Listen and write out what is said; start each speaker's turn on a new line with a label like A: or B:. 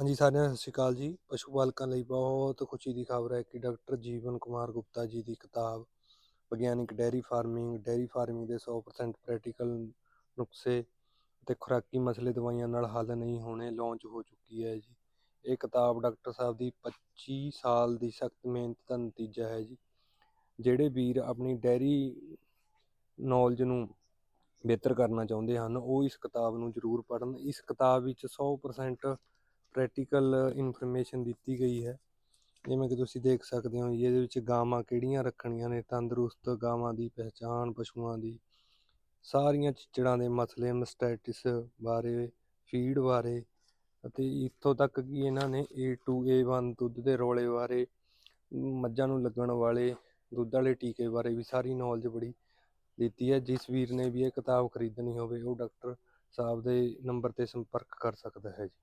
A: ਹਾਂਜੀ, ਸਾਰਿਆਂ ਨੂੰ ਸਤਿ ਸ਼੍ਰੀ ਅਕਾਲ ਜੀ। ਪਸ਼ੂ ਪਾਲਕਾਂ ਲਈ ਬਹੁਤ ਖੁਸ਼ੀ ਦੀ ਖਬਰ ਹੈ ਕਿ ਡਾਕਟਰ ਜੀਵਨ ਕੁਮਾਰ ਗੁਪਤਾ ਜੀ ਦੀ ਕਿਤਾਬ ਵਿਗਿਆਨਿਕ ਡੈਰੀ ਫਾਰਮਿੰਗ ਡੈਰੀ ਫਾਰਮਿੰਗ ਦੇ 100% ਪ੍ਰੈਕਟੀਕਲ ਨੁਕਸੇ ਤੇ ਖੁਰਾਕੀ ਮਸਲੇ ਦਵਾਈਆਂ ਨਾਲ ਹੱਲ ਨਹੀਂ ਹੋਣੇ, ਲਾਂਚ ਹੋ ਚੁੱਕੀ ਹੈ ਜੀ। ਇਹ ਕਿਤਾਬ ਡਾਕਟਰ ਸਾਹਿਬ ਦੀ 25 ਸਾਲ ਦੀ ਸਖਤ ਮਿਹਨਤ ਦਾ ਨਤੀਜਾ ਹੈ ਜੀ, ਜਿਹੜੇ ਵੀਰ ਆਪਣੀ ਡੈਰੀ ਨੌਲੇਜ ਨੂੰ ਬਿਹਤਰ ਕਰਨਾ ਚਾਹੁੰਦੇ ਹਨ, ਉਹ ਇਸ ਕਿਤਾਬ ਨੂੰ ਜ਼ਰੂਰ ਪੜ੍ਹਨ। ਇਸ ਕਿਤਾਬ ਵਿੱਚ 100% ਪ੍ਰੈਕਟੀਕਲ ਇਨਫੋਰਮੇਸ਼ਨ ਦਿੱਤੀ ਗਈ ਹੈ। ਜਿਵੇਂ ਕਿ ਤੁਸੀਂ ਦੇਖ ਸਕਦੇ ਹੋ ਜੀ, ਇਹਦੇ ਵਿੱਚ ਗਾਵਾਂ ਕਿਹੜੀਆਂ ਰੱਖਣੀਆਂ ਨੇ? ਤੰਦਰੁਸਤ ਗਾਵਾਂ ਦੀ ਪਹਿਚਾਣ ਪਸ਼ੂਆਂ ਦੀ। ਸਾਰੀਆਂ ਚਿੱਚੜਾਂ ਦੇ ਮਸਲੇ ਮਸਟੈਟਿਸ ਬਾਰੇ ਫੀਡ ਬਾਰੇ ਅਤੇ ਇੱਥੋਂ ਤੱਕ ਕਿ ਇਹਨਾਂ ਨੇ A to A1 ਦੁੱਧ ਦੇ ਰੋਲੇ ਬਾਰੇ ਮੱਝਾਂ ਨੂੰ ਲੱਗਣ ਵਾਲੇ ਦੁੱਧ ਵਾਲੇ ਟੀਕੇ ਬਾਰੇ ਵੀ ਸਾਰੀ ਨੌਲੇਜ ਬੜੀ ਦਿੱਤੀ ਹੈ। ਜਿਸ ਵੀਰ ਨੇ ਵੀ ਇਹ ਕਿਤਾਬ ਖਰੀਦਣੀ ਹੋਵੇ ਉਹ ਡਾਕਟਰ ਸਾਹਿਬ ਦੇ ਨੰਬਰ ਤੇ ਸੰਪਰਕ ਕਰ ਸਕਦਾ ਹੈ ਜੀ।